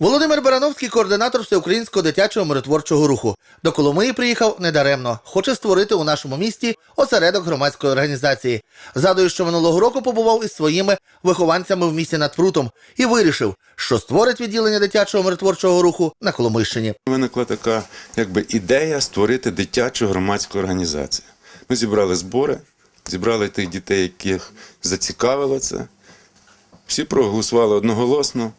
Володимир Барановський, координатор всеукраїнського дитячого миротворчого руху. До Коломиї приїхав недаремно. Хоче створити у нашому місті осередок громадської організації. Згадує, що минулого року побував із своїми вихованцями в місті над Прутом і вирішив, що створить відділення дитячого миротворчого руху на Коломийщині. Виникла така якби ідея створити дитячу громадську організацію. Ми зібрали збори, зібрали тих дітей, яких зацікавило це. Всі проголосували одноголосно,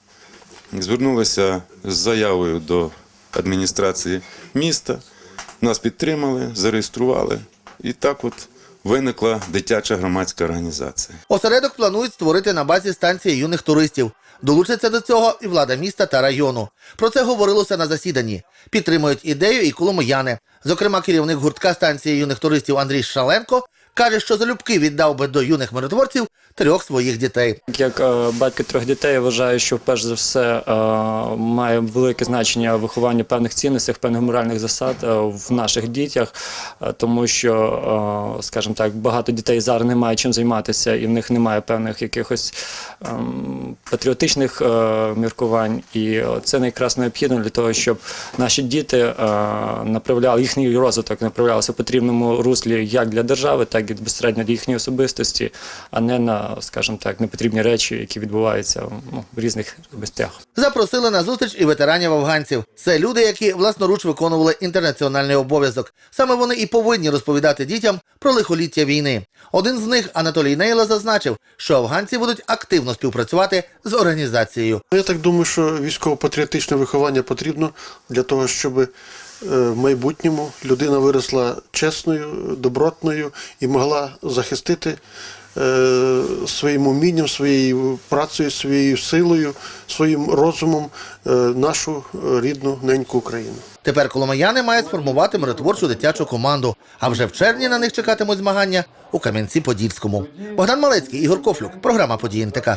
звернулися з заявою до адміністрації міста. Нас підтримали, зареєстрували. І так от виникла дитяча громадська організація. Осередок планують створити на базі станції юних туристів. Долучиться до цього і влада міста та району. Про це говорилося на засіданні. Підтримують ідею і коломияни. Зокрема, керівник гуртка станції юних туристів Андрій Шаленко каже, що залюбки віддав би до юних миротворців трьох своїх дітей. Як е, батько трьох дітей, я вважаю, що перш за все е, має велике значення виховання певних цінностей, певних моральних засад е, в наших дітях, е, тому що, е, скажімо так, багато дітей зараз не мають чим займатися, і в них немає певних якихось ем, патріотичних е, міркувань. І е, це якраз необхідно для того, щоб наші діти е, направляли їхній розвиток направлявся в потрібному руслі як для держави, так і безпосередньо для їхньої особистості, а не на, скажімо так, непотрібні речі, які відбуваються ну, в різних областях. Запросили на зустріч і ветеранів афганців. Це люди, які власноруч виконували інтернаціональний обов'язок. Саме вони і повинні розповідати дітям про лихоліття війни. Один з них, Анатолій Нейла, зазначив, що афганці будуть активно співпрацювати з організацією. Я так думаю, що військово-патріотичне виховання потрібно для того, щоб в майбутньому людина виросла чесною, добротною і могла захистити е, своїм умінням, своєю працею, своєю силою, своїм розумом е, нашу е, рідну неньку Україну. Тепер коломияни мають сформувати миротворчу дитячу команду. А вже в червні на них чекатимуть змагання у Кам'янці-Подільському. Богдан Малецький, Ігор Кофлюк. Програма «Події НТК».